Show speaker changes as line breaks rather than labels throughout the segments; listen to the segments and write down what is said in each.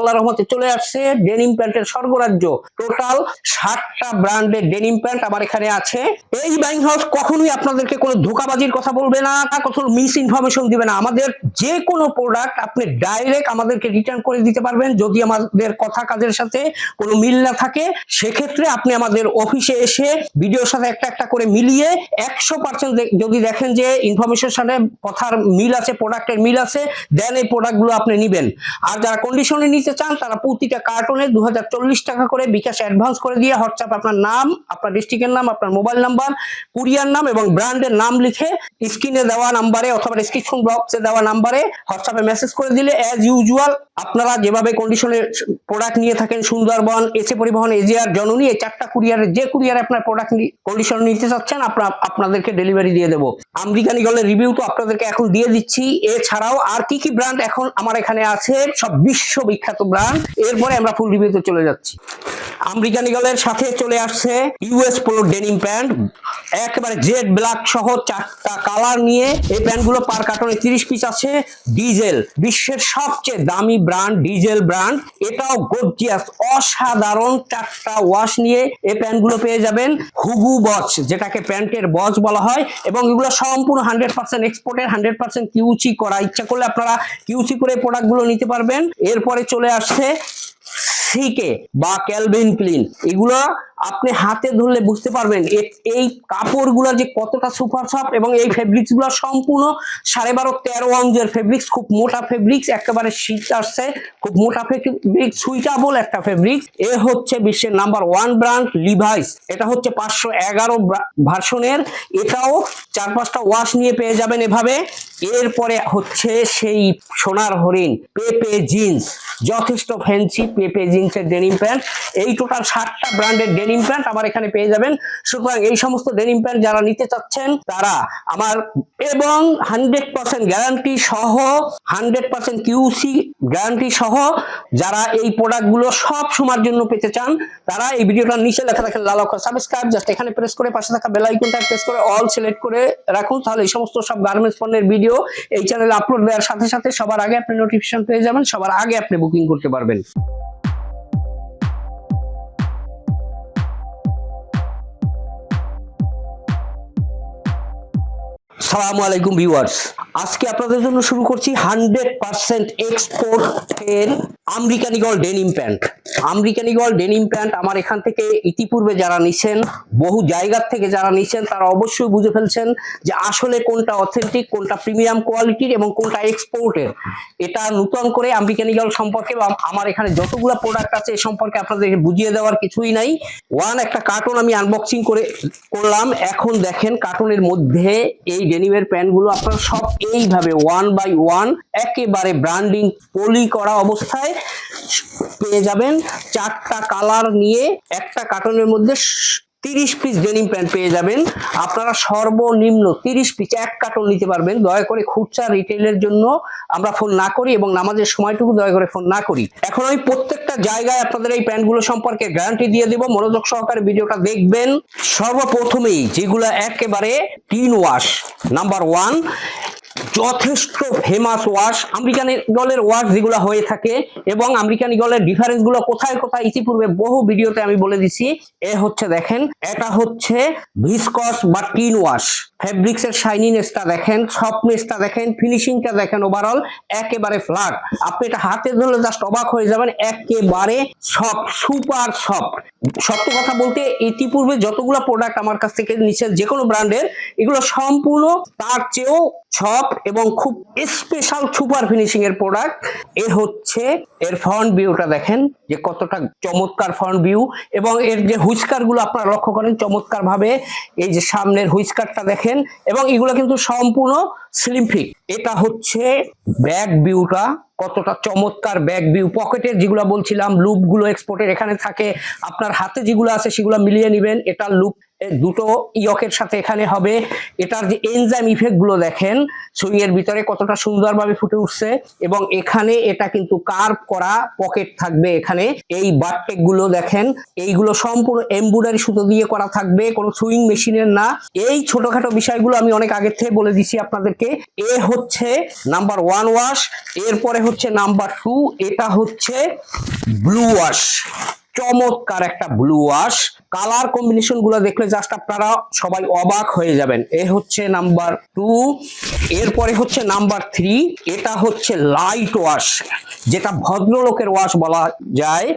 আল্লাহ রহমতে চলে আসছে ডেনিম প্যান্টের স্বর্গরাজ্য। টোটাল ষাটটা ব্র্যান্ডের ডেনিম প্যান্ট আমার এখানে আছে। এই বাইং হাউস কখনোই আপনাদেরকে কোনো ধোকাবাজির কথা বলবে না, কখনো মিস ইনফরমেশন দিবে না। আমাদের যে কোনো প্রোডাক্ট আপনি ডাইরেক্ট আমাদেরকে রিটার্ন করে দিতে পারবেন। যদি আমাদের কথা কাজের সাথে কোনো মিল না থাকে, সেক্ষেত্রে আপনি আমাদের অফিসে এসে ভিডিওর সাথে একটা একটা করে মিলিয়ে একশো পার্সেন্ট যদি দেখেন যে ইনফরমেশন সাথে কথার মিল আছে প্রোডাক্টের মিল আছে দেন এই প্রোডাক্টগুলো আপনি নিবেন। আর যারা কন্ডিশনে নিতে চান, তারা প্রতিটা কার্টনে দু টাকা করে বিকাশ অ্যাডভান্স করে দিয়ে হোয়াটসঅ্যাপ আপনার নাম, আপনার ডিস্ট্রিক্টের নাম, আপনার মোবাইল নাম্বার কুরিয়ার নাম এবং ব্র্যান্ডের নাম লিখে স্ক্রিনে দেওয়া নাম্বারে অথবা ডিসক্রিপশন বক্সে দেওয়া নাম্বারে হোয়াটসঅ্যাপে মেসেজ করে দিলে অ্যাজ ইউজুয়াল আপনারা যেভাবে কন্ডিশনের প্রোডাক্ট নিয়ে থাকেন, সুন্দরবন, এসে পরিবহন, এজিআর, জননী, এই চারটা কুরিয়ারে যে কুরিয়ারে আপনার প্রোডাক্ট কন্ডিশন নিতে চাচ্ছেন আপনার আপনাদেরকে ডেলিভারি দিয়ে দেবো। আমেরিকান ইগলের রিভিউ তো আপনাদেরকে এখন দিয়ে দিচ্ছি। এছাড়াও আর কি কি ব্র্যান্ড এখন আমার এখানে আছে, সব বিশ্ববিখ্যাত ব্র্যান্ড এরপরে আমরা ফুল রিভিউতে চলে যাচ্ছি। আমেরিকান ইগলের সাথে চলে আসছে ইউএস পোলো ডেনিম প্যান্ট। একেবারে জেড ব্ল্যাক সহ চারটা কালার নিয়ে এই প্যান্টগুলো পার কার্টনে তিরিশ পিস আছে। ডিজেল, বিশ্বের সবচেয়ে দামি ব্র্যান্ড, ডিজেল ব্র্যান্ড। এটাও গর্জিয়াস, অসাধারণ চারটা ওয়াশ নিয়ে এই প্যান্টগুলো পেয়ে যাবেন। হুগু বচ যেটাকে প্যান্টের বচ বলা হয়, এবং এগুলো সম্পূর্ণ হান্ড্রেড পার্সেন্ট এক্সপোর্টের, হান্ড্রেড পার্সেন্ট কিউচি করা ইচ্ছা করলে আপনারা কিউচি করে প্রোডাক্টগুলো নিতে পারবেন। এরপরে চলে আসছে সিকে বা ক্যালভিন ক্লিন, এগুলো আপনি হাতে ধরলে বুঝতে পারবেন এই কাপড়গুলো যে কতটা সুপার সফট এবং এই ফেব্রিক্সগুলো সম্পূর্ণ সাড়ে বারো তেরো অঞ্জের ফেব্রিক্স, খুব মোটা ফেব্রিক্স, একেবারে শীত আসছে, খুব মোটা ফেব্রিক সুইটাবল একটা ফেব্রিক এ হচ্ছে বিশ্বের নাম্বার ওয়ান ব্র্যান্ড লিভাইস এটা হচ্ছে পাঁচশো এগারো ভার্সনের। এটাও চার পাঁচটা ওয়াশ নিয়ে পেয়ে যাবেন এভাবে। এরপরে হচ্ছে সেই সোনার হরিণ, পেপে জিন্স। যথেষ্ট ফ্যান্সি পেপে জিন্সের ডেনিম প্যান্ট এই টোটাল ষাটটা ব্র্যান্ডের ডেনিম প্যান্ট আমার এখানে পেয়ে যাবেন। সুতরাং এই সমস্ত ডেনিম প্যান্ট যারা নিতে চাচ্ছেন, তারা আমার এবং হান্ড্রেড পার্সেন্ট গ্যারান্টি সহ হান্ড্রেড পার্সেন্ট কিউসি গ্যারান্টি সহ, যারা এই প্রোডাক্টগুলো সব সময়ের জন্য পেতে চান, তারা এই ভিডিওটার নিচে লেখা দেখেন লাল অক্ষর সাবস্ক্রাইব জাস্ট এখানে প্রেস করে পাশে থাকা বেল আইকনটা প্রেস করে অল সিলেক্ট করে রাখুন, তাহলে এই সমস্ত সব গার্মেন্টস পণ্যের ভিডিও এই চ্যানেলে আপলোড দেওয়ার সাথে সাথে সবার আগে আপনি নোটিফিকেশন পেয়ে যাবেন, সবার আগে আপনি বুকিং করতে পারবেন। সালামু আলাইকুম ভিউয়ার্স। আজকে আপনাদের জন্য শুরু করছি হান্ড্রেড পার্সেন্ট এক্সপোর্টের American Eagle denim pant American Eagle denim pant আমার এখান থেকে ইতিপূর্বে যারা নিছেন, বহু জায়গার থেকে যারা নিছেন, তারা অবশ্যই বুঝে ফেলছেন যে আসলে কোনটা অথেন্টিক কোনটা প্রিমিয়াম কোয়ালিটির এবং কোনটা এক্সপোর্টের এটা নূতন করে আমেরিকান ইগল সম্পর্কে আমার এখানে যতগুলো প্রোডাক্ট আছে এ সম্পর্কে আপনাদেরকে বুঝিয়ে দেওয়ার কিছুই নাই। ওয়ান একটা কার্টুন আমি আনবক্সিং করে করলাম। এখন দেখেন কার্টুনের মধ্যে এই ডেনিমের প্যান্টগুলো আপনারা সব এইভাবে ওয়ান বাই ওয়ান একেবারে ব্র্যান্ডিং পলি করা অবস্থায় পেয়ে যাবেন। চারটা কালার নিয়ে একটা কার্টনের মধ্যে তিরিশ পিস ডেনিম প্যান্ট পেয়ে যাবেন। আপনারা সর্বনিম্ন তিরিশ পিস এক কার্টন নিতে পারবেন। দয়া করে খুচরা রিটেলের জন্য আমরা ফোন না করি এবং নামাজের সময়টুকু দয়া করে ফোন না করি। এখন আমি প্রত্যেকটা জায়গায় আপনাদের এই প্যান্টগুলো সম্পর্কে গ্যারান্টি দিয়ে দেবো। মনোযোগ সহকারে ভিডিওটা দেখবেন। সর্বপ্রথমেই যেগুলো একেবারে টিন ওয়াশ নাম্বার ওয়ান যথেষ্ট ফেমাস ওয়াশ আমেরিকান ইগলের ওয়াশ যেগুলো হয়ে থাকে এবং আমেরিকান ইগলের ডিফারেন্সগুলো কোথায় কোথায় ইতিপূর্বে বহু ভিডিওতে আমি বলে দিছি। এ হচ্ছে দেখেন, এটা হচ্ছে ভিসকস বা টিন ওয়াশ ফেব্রিক্স এর শাইনিনেসটা দেখেন সফটনেসটা দেখেন ফিনিশিংটা দেখেন ওভারঅল একেবারে ফ্ল্যাট আপনি এটা হাতে ধরলে জাস্ট অবাক হয়ে যাবেন, একেবারে সফট সুপার সফট সত্য কথা বলতে ইতিপূর্বে যতগুলো প্রোডাক্ট আমার কাছ থেকে নিচ্ছেন যে কোনো ব্র্যান্ডের, এগুলো সম্পূর্ণ তার চেয়েও সফট এবং খুব স্পেশাল সুপার ফিনিশিং এর প্রোডাক্ট এ হচ্ছে এর ফ্রন্ট ভিউটা দেখেন, যে কতটা চমৎকার ফ্রন্ট ভিউ এবং এর যে হুইস্কারগুলো আপনারা লক্ষ্য করেন চমৎকার ভাবে এই যে সামনের হুইস্কারটা দেখেন, এবং এগুলো কিন্তু সম্পূর্ণ স্লিম ফিট এটা হচ্ছে ব্যাক ভিউটা কতটা চমৎকার ব্যাক ভিউ পকেটের যেগুলো বলছিলাম লুপগুলো এক্সপোর্টের এখানে থাকে। আপনার হাতে যেগুলো আছে সেগুলো মিলিয়ে নেবেন এটার লুপ দুটো ইয়কের সাথে এখানে হবে। এটার যে এনজাইম ইফেক্টগুলো দেখেন সুইং ভিতরে কতটা সুন্দরভাবে ফুটে উঠছে এবং এখানে এটা কিন্তু কার্ভ করা পকেট থাকবে এখানে। এই বারটেকগুলো দেখেন, এইগুলো সম্পূর্ণ এমব্রয়ডারি সুতো দিয়ে করা থাকবে, কোনো সুইং মেশিনের না। এই ছোটখাটো বিষয়গুলো আমি অনেক আগে থেকে বলে দিছি আপনাদেরকে। এ হচ্ছে নাম্বার ওয়ান ওয়াশ এরপরে হচ্ছে নাম্বার টু এটা হচ্ছে ব্লু ওয়াশ চমৎকার একটা ব্লু ওয়াশ কালার কম্বিনেশনগুলো দেখলে জাস্ট আপনারা সবাই অবাক হয়ে যাবেন। এ হচ্ছে নাম্বার টু এরপরে হচ্ছে নাম্বার থ্রি এটা হচ্ছে লাইট ওয়াশ যেটা ভদ্রলোকের ওয়াশ বলা যায়।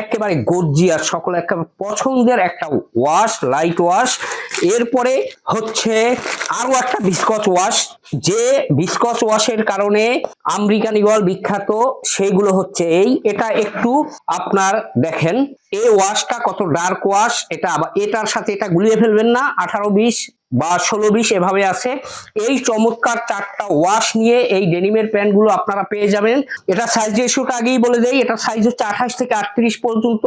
একেবারে গর্জিয়াস, সকলে একেবারে পছন্দের একটা ওয়াশ লাইট ওয়াশ এরপরে হচ্ছে আরও একটা বিস্কচ ওয়াশ যে বিস্কচ ওয়াশের কারণে আমেরিকান ইগল বিখ্যাত, সেইগুলো হচ্ছে এই। এটা একটু আপনার দেখেন এই ওয়াশটা কত ডার্ক ওয়াশ এটা এটার সাথে এটা গুলিয়ে ফেলবেন না, আঠারো বিশ বা ষোলো বিশ এভাবে আছে। এই চমৎকার চারটা ওয়াশ নিয়ে এই ডেনিমের প্যান্টগুলো আপনারা পেয়ে যাবেন। এটা সাইজ রেশিওটা আগেই বলে দেই, এটা সাইজ হচ্ছে আঠাশ থেকে আটত্রিশ পর্যন্ত।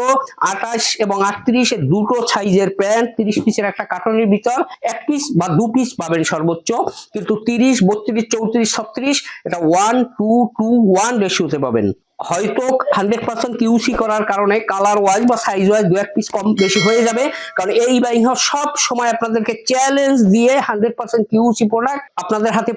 আঠাশ এবং আটত্রিশ দুটো সাইজের প্যান্ট, তিরিশ পিসের একটা কার্টনের ভিতর। এক পিস বা দু পিস পাবেন সর্বোচ্চ। কিন্তু তিরিশ, বত্রিশ, চৌত্রিশ, ছত্রিশ, এটা ওয়ান টু টু ওয়ান রেশিওতে পাবেন। হয়তো হান্ড্রেড পার্সেন্ট কিউসি করার কারণে কালার ওয়াইজ বা সাইজ ওয়াইজ দু এক পিস কম বেশি হয়ে যাবে। কারণ এই বাইং সব সময় আপনাদেরকে চ্যালেঞ্জ দিয়ে হান্ড্রেড পার্সেন্ট কিউসি প্রোডাক্ট আপনাদের হাতে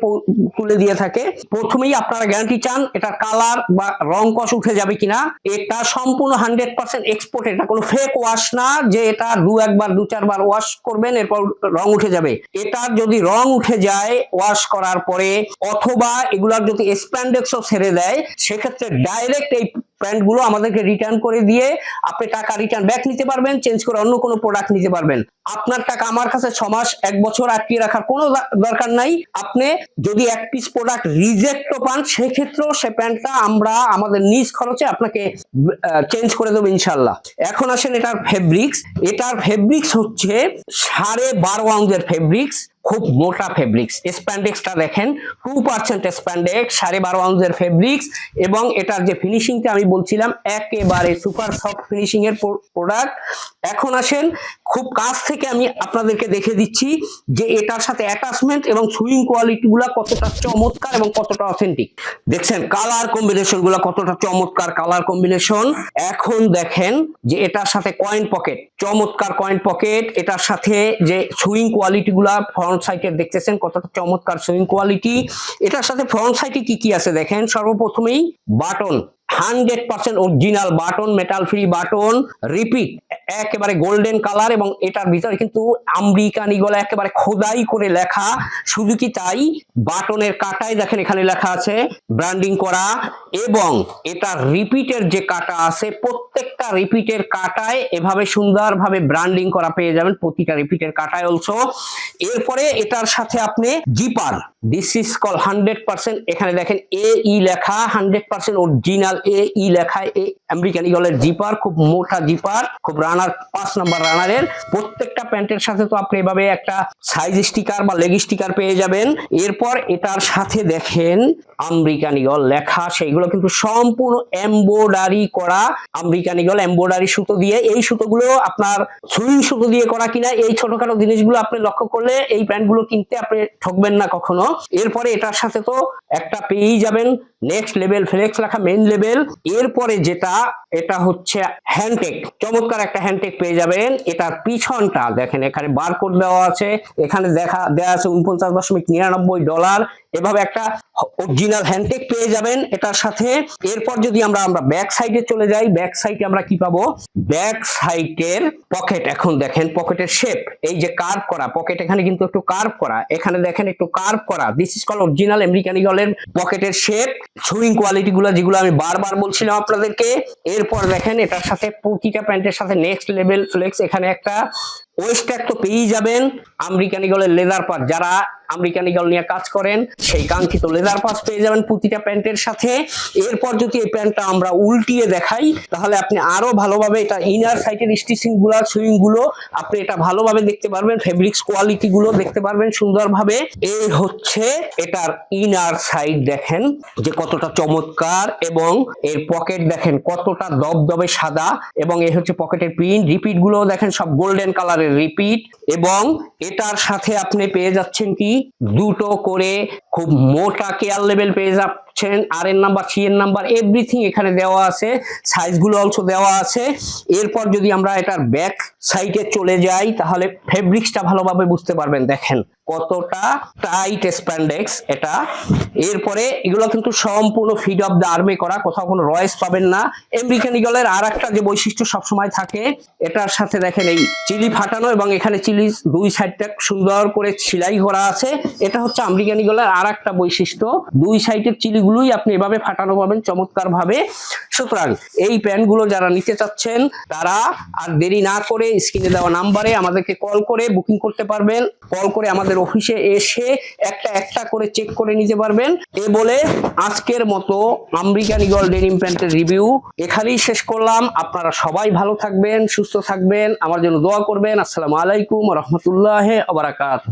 তুলে দিয়ে থাকে। প্রথমেই আপনারা গ্যারান্টি চান এটা কালার বা রং কষ উঠে যাবে কিনা। এটা সম্পূর্ণ হান্ড্রেড পার্সেন্ট এক্সপোর্ট এটা কোনো ফেক ওয়াশ না যে এটা দু একবার, দু চারবার ওয়াশ করবেন, এরপর রং উঠে যাবে। এটা যদি রং উঠে যায় ওয়াশ করার পরে অথবা এগুলার যদি স্প্যান্ডেক্সও ছেড়ে দেয়, সেক্ষেত্রে ডাইরেক্ট এই প্যান্টগুলো আমাদেরকে রিটার্ন করে দিয়ে আপনি টাকা রিটার্ন ব্যাক নিতে পারবেন চেঞ্জ করে অন্য কোনো প্রোডাক্ট নিতে পারবেন। আপনার টাকা আমার কাছে ছ মাস, এক বছর আটকিয়ে রাখার কোনো দরকার নাই। আপনি যদি এক পিস প্রোডাক্ট রিজেক্টও পান, সেক্ষেত্রেও সে প্যান্টটা আমরা আমাদের নিজ খরচে আপনাকে চেঞ্জ করে দেবো ইনশাল্লাহ এখন আসেন এটার ফেব্রিক্স এটার ফেব্রিক্স হচ্ছে সাড়ে বারো আউন্সের ফেব্রিক্স খুব মোটা ফেব্রিক্স স্প্যান্ডেক্সটা দেখেন টু পার্সেন্ট স্প্যান্ডেক্স সাড়ে বারো আউন্সের ফেব্রিক্স এবং এটার যে ফিনিশিংটা আমি বলছিলাম, একেবারে সুপার সফট ফিনিশিং এর প্রোডাক্ট এখন আসেন, খুব কাছ থেকে আমি আপনাদেরকে দেখে দিচ্ছি যে এটার সাথে অ্যাটাচমেন্ট এবং সুইং কোয়ালিটি গুলা কতটা চমৎকার এবং কতটা অথেন্টিক দেখছেন কালার কম্বিনেশনগুলা কতটা চমৎকার কালার কম্বিনেশন এখন দেখেন যে এটার সাথে কয়েন পকেট চমৎকার কয়েন পকেট এটার সাথে যে সুইং কোয়ালিটি গুলা ফ্রন্ট সাইডে দেখতেছেন কতটা চমৎকার সুইং কোয়ালিটি এটার সাথে ফ্রন্ট সাইডে কি কি আছে দেখেন? সর্বপ্রথমেই button hundred percent original button metal free button repeat একেবারে গোল্ডেন কালার এবং এটার ভিতরে কিন্তু আমেরিকান ইগলা একেবারে খোদাই করে লেখা শুধু কি তাই? বাটনের কাটায় দেখেন এখানে লেখা আছে ব্র্যান্ডিং করা এবং এটা রিপিটের যে কাটা আছে, প্রত্যেকটা রিপিটের কাটায় এভাবে সুন্দরভাবে ব্র্যান্ডিং করা পেয়ে যাবেন, প্রতিটা রিপিটের কাটায় অলসো এরপরে এটার সাথে আপনি zipper this is call hundred percent এখানে দেখেন এ ই লেখা hundred percent original A E লেখা, এ আমেরিকান ইগলের জিপার খুব মোটা জিপার খুব রানার পাঁচ নাম্বার রানারের প্রত্যেকটা প্যান্টের সাথে তো আপনি এভাবে একটা সাইজ স্টিকার বা লেগ স্টিকার পেয়ে যাবেন। এরপর এটার সাথে দেখেন লেখা সেইগুলো কিন্তু সম্পূর্ণ এমব্রয়ডারি করা এমব্রয়ডারি সুতো দিয়ে। এই সুতোগুলো আপনার সুতো দিয়ে করা কিনা, এই ছোটখাটো জিনিসগুলো আপনি লক্ষ্য করলে এই প্যান্টগুলো কিনতে আপনি ঠকবেন না কখনো। এরপরে এটার সাথে তো একটা পেয়েই যাবেন নেক্সট লেভেল, ফ্লেক্স লেখা মেইন লেভেল। এরপরে যেটা, এটা হচ্ছে হ্যান্ডটেক। চমৎকার একটা হ্যান্ডটেক পেয়ে যাবেন। এটার পিছনটা দেখেন, এখানে বারকোড দেওয়া আছে। এখানে দেখা দেওয়া আছে উনপঞ্চাশ দশমিক নিরানব্বই ডলার। এভাবে একটা অরিজিনাল হ্যান্ডটেক পেয়ে যাবেন এটার সাথে। এরপর যদি আমরা আমরা ব্যাক সাইডে চলে যাই ব্যাক সাইডে আমরা কি পাবো? ব্যাক সাইডের পকেট এখন দেখেন পকেটের শেপ এই যে কার্ভ করা পকেট এখানে কিন্তু একটু কার্ভ করা। এখানে দেখেন একটু কার্ভ করা। This is call original American ইগলের পকেটের শেপ সুইং কোয়ালিটি গুলো যেগুলো আমি বারবার বলছিলাম আপনাদেরকে। এরপর দেখেন এটার সাথে প্রতিটা প্যান্টের সাথে নেক্সট লেভেল ফ্লেক্স এখানে একটা ওয়েস্ট ওয়েস্ট্যাক তো পেয়েই যাবেন। আমেরিকান ইগলের লেদার পাস যারা আমেরিকান ইগল নিয়ে কাজ করেন, সেই কাঙ্ক্ষিত লেদার পাস পেয়ে যাবেন প্রতিটা প্যান্টের সাথে। এরপর যদি এই প্যান্টটা আমরা উল্টিয়ে দেখাই, তাহলে আপনি আরও ভালোভাবে এটা ইনার সাইডের স্টিচিংগুলো সুইংগুলো, আপনি এটা ভালোভাবে দেখতে পারবেন ফেব্রিক্স কোয়ালিটি গুলো দেখতে পারবেন সুন্দরভাবে। এই হচ্ছে এটার ইনার সাইড দেখেন, যে কতটা চমৎকার এবং এর পকেট দেখেন কতটা দবদবে সাদা এবং এই হচ্ছে পকেটের প্রিন্ট রিপিটগুলো দেখেন সব গোল্ডেন কালারের রিপিট এবং এটার সাথে আপনি পেয়ে যাচ্ছেন কি? দুটো করে খুব মোটা কেয়ার লেভেল পেয়ে যাচ্ছেন আর এর নাম্বার সি এর নাম্বার এভরিথিং এখানে দেওয়া আছে সাইজগুলো অলসো দেওয়া আছে। এরপর যদি আমরা এটার ব্যাক সাইডে চলে যাই, তাহলে ফেব্রিক্সটা ভালোভাবে বুঝতে পারবেন, দেখেন। কতটা টাইট স্প্যান্ডেক্স এটা। এরপরে এগুলো কিন্তু সম্পূর্ণ ফিড অফ দ্য আর্মি করা, কোথাও কোনো রয়েস পাবেন না। আমেরিকান ইগলের আর একটা যে বৈশিষ্ট্য সবসময় থাকে, এটার সাথে দেখেন এই চিলি ফাটানো এবং এখানে চিলি দুই সাইডটা সুন্দর করে সেলাই করা আছে। এটা হচ্ছে আমেরিকান ইগলের আর একটা বৈশিষ্ট্য। দুই সাইডের চিলিগুলোই আপনি এভাবে ফাটানো পাবেন চমৎকার ভাবে সুতরাং এই প্যান্টগুলো যারা নিতে চাচ্ছেন, তারা আর দেরি না করে স্ক্রিনে দেওয়া নাম্বারে আমাদেরকে কল করে বুকিং করতে পারবেন। কল করে আমাদের অফিসে এসে একটা একটা করে চেক করে নিতে পারবেন। এ বলে আজকের মতো আমেরিকান ইগল ডেনিম প্যান্টের রিভিউ এখানেই শেষ করলাম। আপনারা সবাই ভালো থাকবেন, সুস্থ থাকবেন। আমার জন্য দোয়া করবেন। আসসালামু আলাইকুম রহমতুল্লাহ আবরাকাত